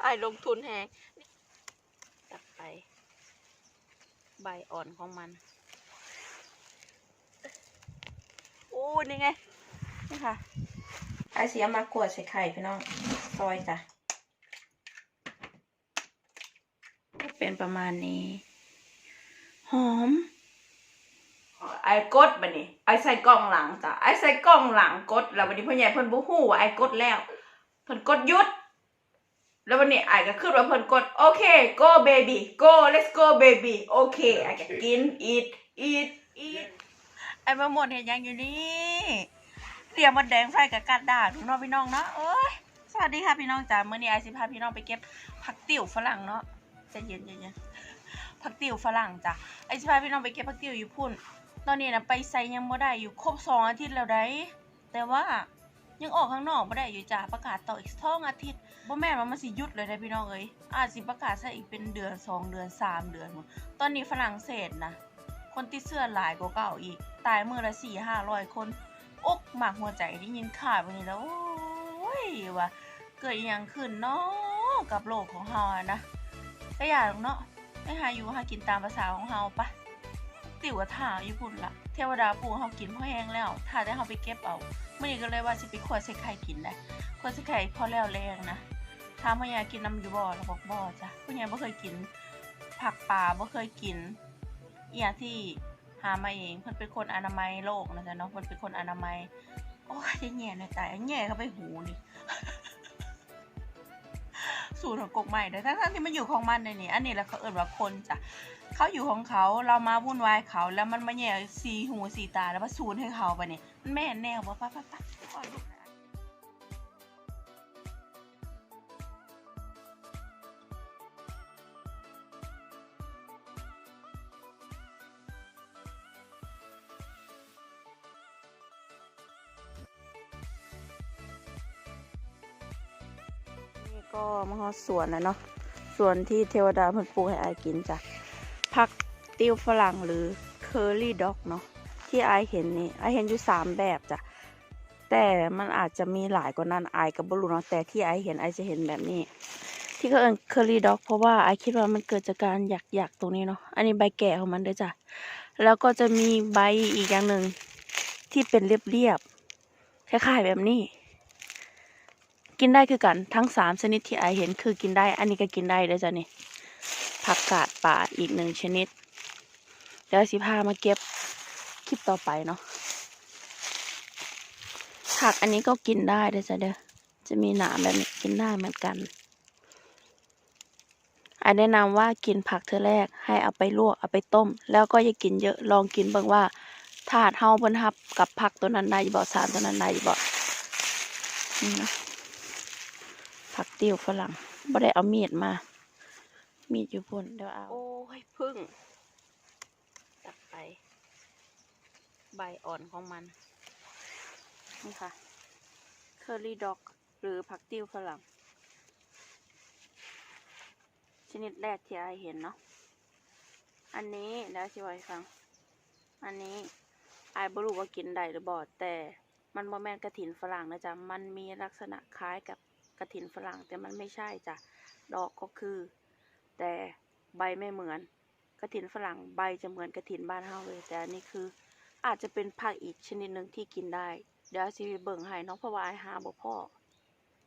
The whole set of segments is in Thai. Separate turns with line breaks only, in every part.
ไอ้ลงทุนแฮงตักไป ใบอ่อนของมัน โอ้นี่ไง นี่ค่ะ ไอ้เสียมากวดใส่ไข่พี่น้อง ซอยจ้ะเป็นประมาณนี้ หอม ไอ้กดบันนี้ไอ้ใส่กล่องหลังจ้ะไอ้ใส่กล่องหลังกดแล้ววันนี้พ่อใหญ่เพิ่นบ่ฮู้ว่าไอ้กดแล้วเพิ่นกดหยุด แล้ววันนี้ไอ้ก็ขึ้นว่าเพิ่นกดโอเค go baby go let's go baby โอเคไอ้ก็กิน eat eat eat ไอ้มาหมดเห็นยังอยู่นี่เตรียมมันแดงไฟกับกัดด่าทุกน้องพี่น้องเนาะเอ้ยสวัสดีค่ะพี่น้องจ๋าเมื่อนี้ไอซิพาพี่น้องไปเก็บผักติ๋วฝรั่งเนาะใจะเย็นเย็นๆผักติ๋วฝรั่งจ้ะไอซิพาพี่น้องไปเก็บผักติ๋วอยู่พุ่น ตอนนี้นะไปใส่ยังบ่ได้อยู่ครบสองอาทิตย์แล้วได้แต่ว่ายังออกข้างนอกบ่ได้อยู่จ้ะประกาศต่ออีกสองอาทิตย์บ่แม่นว่ามันสิหยุดเลยนะพี่น้องเอ้ยอาจสิประกาศซะอีกเป็นเดือนสองเดือนสามเดือนหมดตอนนี้ฝรั่งเศสนะคนติดเสื้อหลายกว่าเก่าอีก ตายมือละสี่ห้าร้อยคนอกหมากหัวใจได้ยินข่าวแบบนี้แล้วโอ้ยว่าเกิดอย่างขึ้นเนาะกับโลกของเฮาอะนะก็อย่าหรอกเนาะไม่หาอยู่หากินตามภาษาของเฮาปะ ติวถ่าอยู่พุ่นละเทวดาปูเฮากินพ่อแห้งแล้วถ้าได้เฮาไปเก็บเอาเมื่อนี้ก็เลยว่าสิไปขวดใส่ไข่กินได้ขวดใส่ไข่พอแล้วแรงนะถามพ่อใหญ่กินน้ำอยู่บ่เราบอกบ่อจ้ะพ่อใหญ่บ่เคยกิน ผักป่าบ่เคยกินอียที่หามาเองเพิ่นเป็นคนอนามัยโลกนะจ๊ะเนาะเพิ่นเป็นคนอนามัยโอ้ยจะแง่ในตายแง่เข้าไปหูนี่สูตรของกกใหม่เลยทั้งๆที่มันอยู่ของมันในนี่อันนี้แหละเขาเอิ่นว่าคนจ้ะ เขาอยู่ของเขาเรามาวุ่นวายเขาแล้วมันมาแย่สีหูสีตาแล้วมาสูนให้เขาไปเนี่ยมันแม่แนวว่าป้าป้าป้าขอดูนะนี่ก็มาฮอสวนนะเนาะสวนที่เทวดาเพิ่นปลูกให้อายกินจ้ะ ผักติวฝรั่งหรือเคอรี่ด็อกเนาะที่ไอเห็นนี่ไอเห็นอยู่สามแบบจ้ะแต่มันอาจจะมีหลายกว่านั้นไอกับบรู้เนาะแต่ที่ไอเห็นไอจะเห็นแบบนี้ ที่เขาเอิ้นเคอรี่ด็อกเพราะว่าไอคิดว่ามันเกิดจากการหยักหยักๆตรงนี้เนาะอันนี้ใบแก่ของมันเด้อจ้ะแล้วก็จะมีใบอีกอย่างหนึ่งที่เป็นเรียบๆคล้ายๆแบบนี้ กินได้คือกันทั้งสามชนิดที่ไอเห็นคือกินได้ อันนี้ก็กินได้เด้อจ้ะนี่ผักกาด ป่าอีกหนึ่งชนิด เดี๋ยวสิพามาเก็บคลิปต่อไปเนาะผักอันนี้ก็กินได้เด้จ้ะเด้อ จะมีหนามแบบนี้กินได้เหมือนกันไอแนะนำว่ากินผักเธอแรกให้เอาไปลวกเอาไปต้ม แล้วก็อย่ากินเยอะลองกินเบิ่งว่าถาดเฮาเพิ่นทับกับผักตัวนั้นได้บ่สารตัวนั้นได้บ่นี่นะผักติ้วฝรั่งบ่ได้เอามีดมา มีดอยู่พุ่นเดี๋ยวเอา โอ้ยพึ่งตักไปใบอ่อนของมัน นี่ค่ะเคอรี่ด็อก หรือผักติ้วฝรั่ง ชนิดแรกที่ไอเห็นเนาะอันนี้แล้วสิไว้ฟัง อันนี้ไอายบ่รู้ว่ากินได้หรือบ่แต่มันบ่แม่นกระถินฝรั่งนะจ๊ะ มันมีลักษณะคล้ายกับกระถินฝรั่ง แต่มันไม่ใช่จ้ะ ดอกก็คือ แต่ใบไม่เหมือนกระถินฝรั่งใบจะเหมือนกระถินบ้านเฮาเลย แต่อันนี้คืออาจจะเป็นผักอีกชนิดหนึ่งที่กินได้ เดี๋ยวสิเบิ่งให้นาะเพะวาไอายหาบ่พ่อ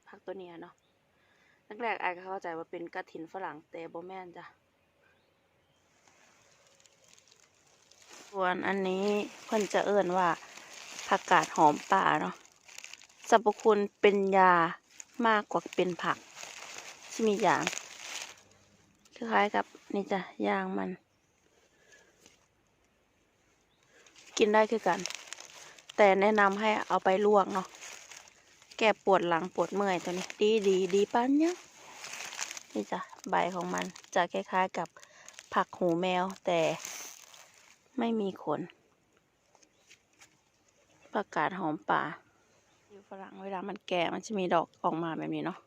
ผักตัวเนี้ยเนาะแรกๆไอายก็เข้าใจว่าเป็นกระถินฝรั่งแต่บ่แม่นจ้ะส่วนอันนี้เพิ่นจะเอิ่นว่าผักกาดหอมป่าเนาะสรรพคุณเป็นยามากกว่าเป็นผักที่มีอย่าง คล้ายๆกับนี่จ้ะยางมัน กินได้คือกัน แต่แนะนำให้เอาไปลวกเนาะแก้ปวดหลังปวดเมื่อยตัวนี้ ดีดีดีปันยังนี่จ้ะใบของมันจะคล้ายๆกับผักหูแมวแต่ไม่มีขนประกาศหอมป่าอยู่ฝรั่งเวลามันแก่มันจะมีดอกออกมาแบบนี้เนาะ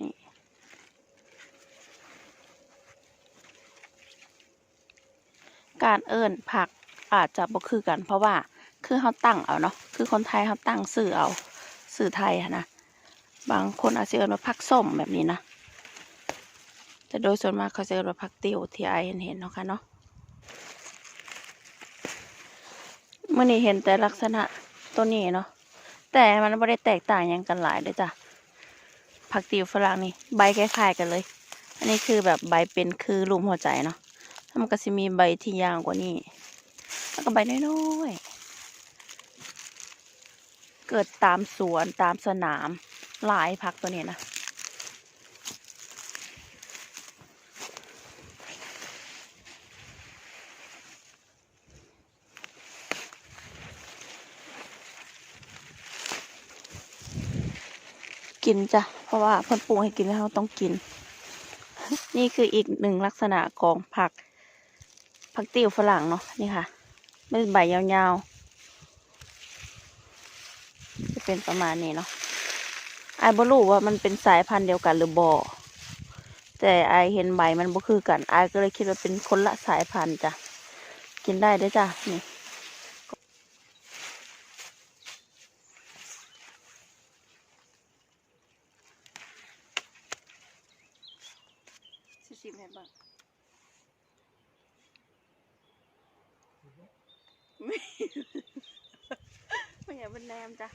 นี่ การเอิ้นผักอาจจะบ่คือกัน เพราะว่าคือเขาตั้งเอาเนาะคือคนไทยเขาตั้งสื่อเอาสื่อไทยนะบางคนอาจจะเอิ้นว่าผักส้มแบบนี้นะแต่โดยส่วนมากเขาจะเอิ้นว่าผักติวที่ไอเห็นเห็นเนาะค่ะเนาะเมื่อนี้เห็นแต่ลักษณะตัวนี้เนาะแต่มันไม่ได้แตกต่างยังกันหลายเลยจ้ะผักติวฝรั่งนี่ใบคล้ายๆกันเลย อันนี้คือแบบใบเป็นคือรูปหัวใจเนาะ แล้วมันก็จะมีใบที่ยาวกว่านี้ แล้วก็ใบน้อยๆ เกิดตามสวนตามสนามหลายพักตัวนี้นะกินจ้ะ เพราะว่าเพิ่นปรุงให้กินแล้วต้องกิน นี่คืออีกหนึ่งลักษณะของผัก ผักติ้วฝรั่งเนาะนี่ค่ะเป็นใบยาวๆ จะเป็นประมาณนี้เนาะไอ้บ่รู้ว่ามันเป็นสายพันธุ์เดียวกันหรือบ่แต่ไอเห็นใบมันบ่คือกันไอก็เลยคิดว่าเป็นคนละสายพันธุ์จ้ะกินได้ด้วยจ้ะนี่ชิมให้บ้าง ไม่ไม่อยากเป็น แนมจ้ะ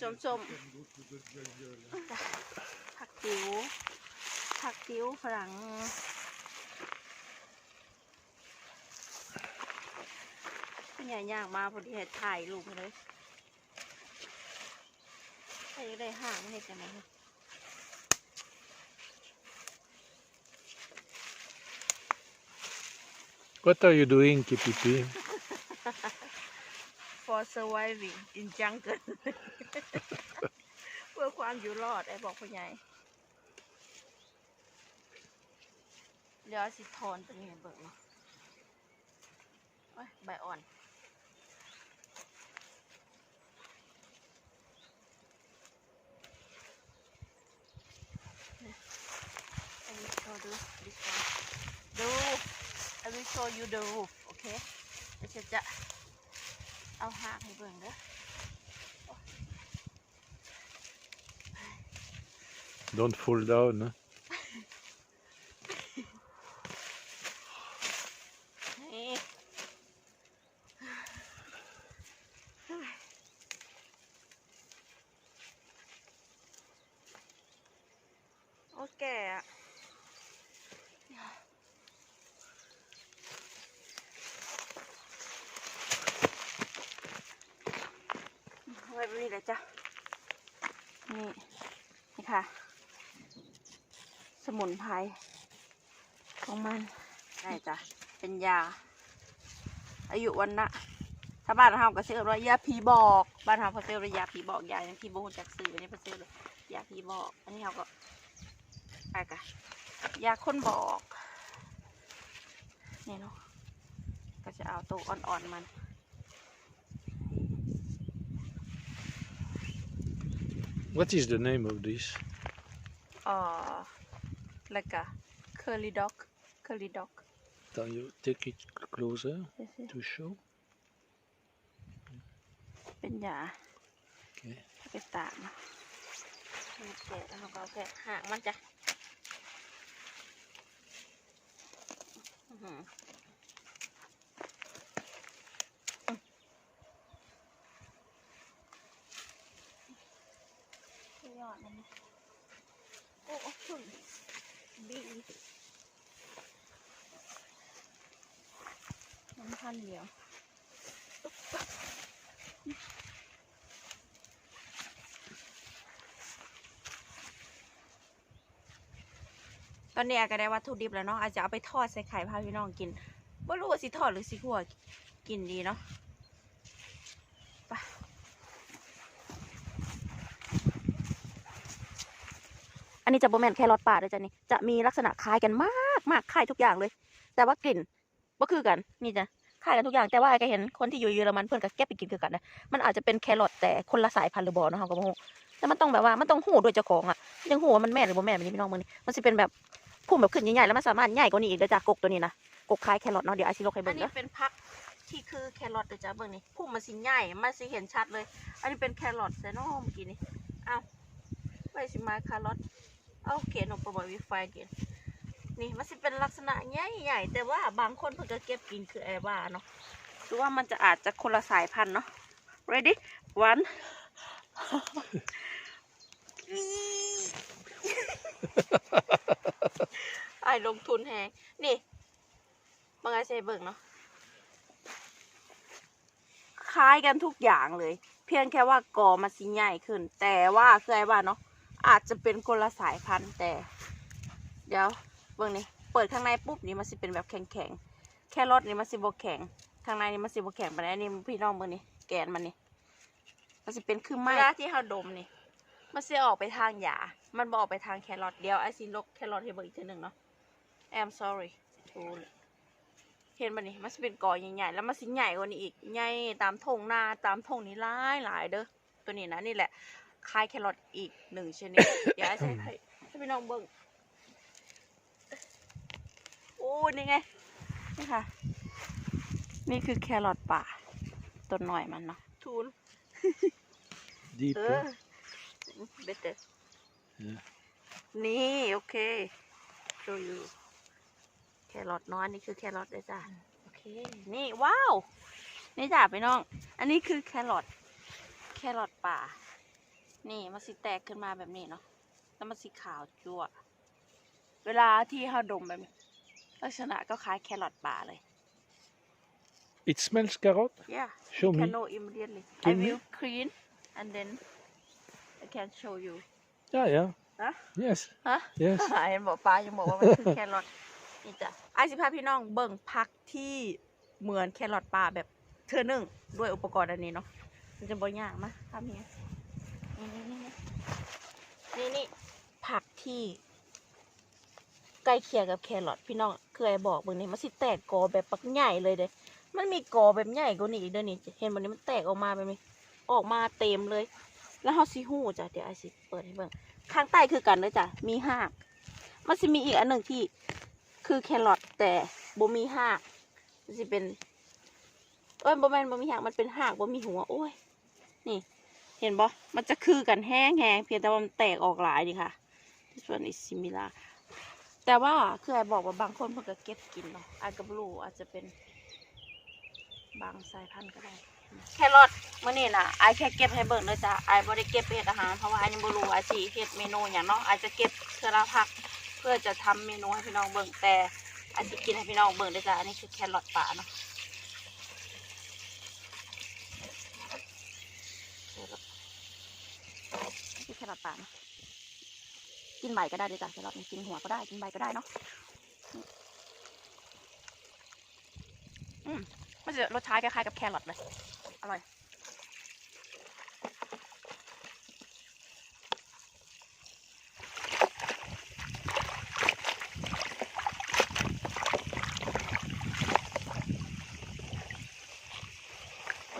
ชมชมจ้ะผักติ๋วผักติ๋วฝรั่งเป็นใหญ่ย่างมาพอดีเห็ดถ่ายรูปมาเลยใครจะได้ห่างไม่เห็ดยังไง
What are you doing, Kipipi?
for surviving in jungle เพื่อความอยู่รอดไอ้บอกพ่อใหญ่เดี๋ยวสิทอนตัวนี้เบิกเนาะใบอ่อน show you the roof okay เดี๋ยวฉันจะเอาหางให้เบิ่งเด้อ
Don't fall down. Huh?
นี่โอเคอะ เลยจ้ะ นี่นี่ค่ะ สมุนไพรของมันได้จ้ะ เป็นยา อายุวันนะถ้าบ้านเราก็ซื้อว่ายาผีบอก บ้านเราเขาซื้อว่ายาผีบอกยาอย่างที่บูจากซื้ออันนี้เขาซื้อเลยยาผีบอก อันนี้เขาก็อะไรกันยาคนบอก นี่เนาะ ก็จะเอาตัวอ่อนๆมัน
What is the name of this?
เอ่อแล้วก็ curly dog curly dog
Can you take it closer to show?
เป็นยา
Okay.
ไปตากนะมีแกะแล้วเราก็เอาแกะหางมันจ้ะ น้นเดียว ตอนนี้อาก็ได้วัตถุดิบแล้วเนาะอาจจะเอาไปทอดใส่ไข่พาพี่น้องกินไม่รู้ว่าสิทอดหรือสิขัวกินดีเนาะไปอันนี้จะโบแมนแครอทป่าด้วยจ้ะนี่จะมีลักษณะคล้ายกันมากมากคล้ายทุกอย่างเลย แต่ว่ากลิ่นก็คือกันนี่จ้ะ ล้ายกันทุกอย่างแต่ว่าไอ้ก็เห็นคนที่อยู่เยอรมันเพื่อนก็แก็บไปกินคือกันนะมันอาจจะเป็นแครอทแต่คนละสายพันธุ์หรือบอเนาะเขาก็บ่ฮู้แต่มันต้องแบบว่ามันต้องหู้โดวยเจ้าของอะยังหูว่ามันแม่นหรือบ่แม่นแบบนี้พี่น้องมึงนี่มันสิเป็นแบบ
พุ่มแบบขึ้นใหญ่ๆแล้วมันสามารถใหญ่กว่านี้อีกเด้อจ้ะกกตัวนี้นะกกคล้ายแครอทเนาะเดี๋ยวไอซิโลกให้
อั
เบิ่
น
ง
นี้
เด้อ
เป็นพักที่คือแครอทเด้อจ้าเบิ่งนี่พุ่มมันสิใหญ่มันสิเห็นชัดเลย อันนี้เป็นแครอทใส่น้อเมื่อกี้นี่อ้าวไปสิมาแครอทเอาเขียนออกไปวิไฟเขียน นี่มันสิเป็นลักษณะใหญ่ๆแต่ว่าบางคนเพิ่นก็เก็บกินคือแอร์ว่าเนาะหรือว่ามันจะอาจจะคนละสายพันธุ์เนาะ ready one ไอ้ลงทุนแฮงนี่บางไงเซเบิกเนาะคล้ายกันทุกอย่างเลย เพียงแค่ว่ากอมันสิใหญ่ขึ้น แต่ว่าคือไอ้ว่าเนาะอาจจะเป็นคนละสายพันธุ์แต่ เดี๋ยว เบิ่งนี่เปิดข้างในปุ๊บนี่มันสิเป็นแบบแข็งๆแค่รถนี่มันสิบแข็งข้างในนี่มันสิบแข็งไปแล้วนี่พี่น้องเบิ่งนี่แกนมันนี่มันสิเป็นคือไม้เวลาที่เราดมนี่มันสิออกไปทางหยา มันบออกไปทางแครอทเดียวไอซิลกแครอทให้เบิ่งอีกทีหนึ่งเนาะ I'm sorry ทูเห็นมันนี่มันสิเป็นกอใหญ่ๆ แล้วมันสิใหญ่กว่านี้อีก ใหญ่ตามทงหน้าตามทงนี้หลายหลายเด้อ ตัวนี้นะนี่แหละ คล้ายแครอทอีกหนึ่งชนิด เดี๋ยวไอ้จะให้ให้พี่น้องเบิ่ง โอ้นี่ไง นี่ค่ะ นี่คือแครอทป่าต้นหน่อยมันเนาะทูน
Deep.
เอ
huh?
อ better
Yeah.
นี่ โอเค show you แครอทเน้อยนี่คือแครอทเลยจ้ะโอเค นี่ ว้าว นี่จ้ะพี่น้อง อันนี้คือแครอท แครอทป่า นี่มันสิแตกขึ้นมาแบบนี้เนาะ แล้วมันสีขาวจั่ว เวลาที่เขาดมแบบนี้ ลักษณะก็คล้ายแครอทป่าเลย
It smells carrot.
yeah
Show
you
me.
can know immediately I
Give me.
will clean and then I can show you
Yeah, yeah.
Huh?
Yes.
ฮะ
Yes.
เห็นบอกป้ายังบอกว่ามันคือแครอทนี่จ้ะไอสิพาพี่น้องเบิ่งพักที่เหมือนแครอทป่าแบบเธอหนึ่งด้วยอุปกรณ์อันนี้เนาะมันจะบ่ยากมะทำเนี้ยนี่นี่นี่นี่นี่ผักที่ใกล้เคียงกับแครอทพี่น้อง เคยบอกเบิ่งนี่มันสิแตกกอแบบปักใหญ่เลยเด้มันมีกอแบบใหญ่กว่านี้อีกเด้อนี่เห็นวันนี้มันแตกออกมาแบบนี้ออกมาเต็มเลย แล้วเฮาสิฮู้จ้ะเดี๋ยวไอสิเปิดให้เบิ่งข้างใต้คือกันเลยจ้ะมีหากมันจะมีอีกอันหนึ่งที่คือแครอทแต่บ่มีหากมันจะเป็นเอ้ยบ่แมนบ่มีหากมันเป็นหากบ่มีหัวโอ้ยนี่ เห็นบ่มันจะคือกันแห้งแห้งเพียงแต่ว่ามันแตกออกหลายนี่ค่ะ this one is similar แต่ว่าคือไอ้บอกว่าบางคนเพิ่นก็เก็บกินเนาะอาจก็บ่รู้อาจจะเป็น บางสายพันธุ์ก็ได้ แครอทมื่อนี้น่ะไอายแค่เก็บให้เบิ่งเลยจ้ะไอายบ่ได้เก็บไปเฮ็ดอาหารเพราะว่าไอายยังบ่รู้ว่าสิเฮ็ดเมนูหยังเนาะไอายจะเก็บเทื่อละพัก เพื่อจะทำเมนูให้พี่น้องเบิ่งแต่ไอายสิกินให้พี่น้องเบิ่งเลยจ้ะอันนี้คือแครอทป่าเนาะนี่แครอทป่าเนาะ กินใบก็ได้เลยจ้ะแครอทกินหัวก็ได้กินใบก็ได้เนาะอืมมันจะรสชาติคล้ายๆกับแครอทเลยอร่อย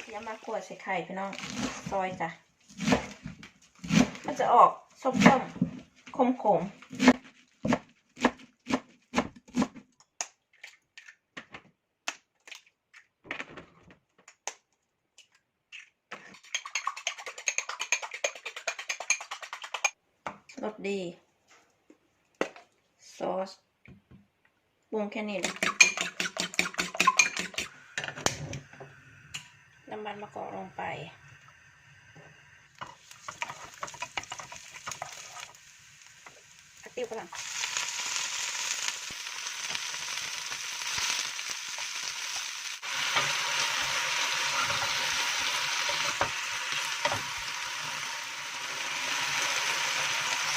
เดี๋ยวมาขวดใส่ไข่พี่น้อง ซอยจ้ะ มันจะออกส้มๆ ขมๆรสดี ซอสปรุงแค่นี้เลยน้ำมันมะกอกลงไป อัด ติ้วกำลัง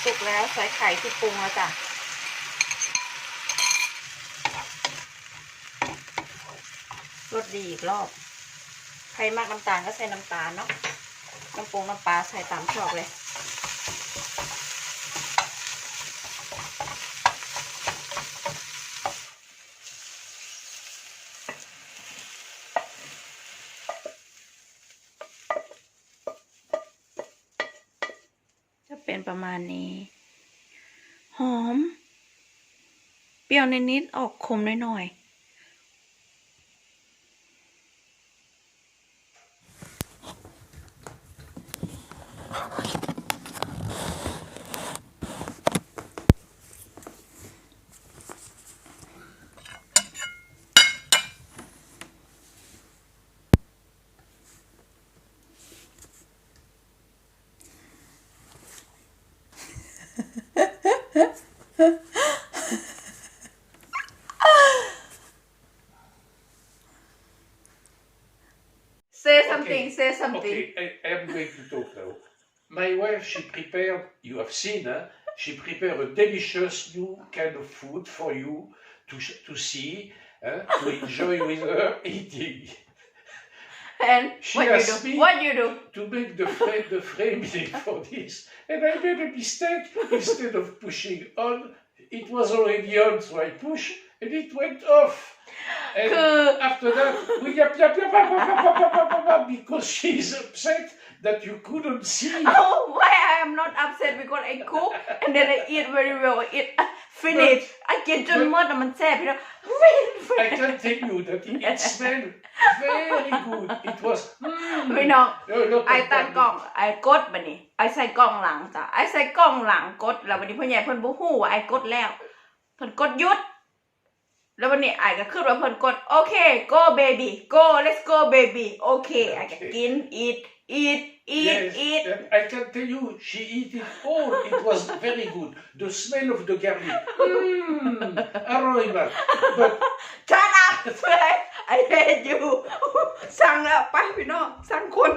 สุกแล้วใส่ไข่ที่ปรุงแล้วจ้ะรสดีอีกรอบ ใครมากน้ำตาลก็ใส่น้ำตาลเนาะ น้ำปรุงน้ำปลาใส่ตามชอบเลย เป็นประมาณนี้ หอม เปรี้ยวนิดๆออกขมหน่อยๆ something
Okay, I, am going to talk now. My wife, she prepared, you have seen, huh? she prepared a delicious new kind of food for you to, to see, huh? to enjoy with her eating.
and
She
what you do
me-
what you do
To make the, fra- the framing for this. And I made a mistake. Instead of pushing on, it was already on, so I pushed and it went off. And
คือ
after that, we yap, yap, yap, yap, yap, yap, yap, yap, yap, yap, because she's upset that you couldn't see.
oh why I am not upset because I cook and then I eat very well I eat finish I กินจนหมดอะมันแซ่บพี่น้อง
I can tell you that it, it smelled very good. It was. Mm,
พี่น้อง
a lot of
ไอตั้ง
garlic.
กล้องไอกดบัดนี้ไอใส่กล้องหลังจ้ะไอใส่กล้องหลังกดแล้ววันนี้พ่อใหญ่เพิ่นบ่ฮู้ว่าไอกดแล้วเพิ่นกดหยุด แล้ววันนี้ไอก็ขึ้นว่าเพิ่นกดโอเค go baby go let's go baby โอเคไอก็กิน eat eat eat
Yes,
eat
and I can tell you, she eat it all. It was very good. The smell of the garlic. Mmm, aroma. But
shut up ไอ hate you สั่งแล้วไปพี่น้องสั่งคน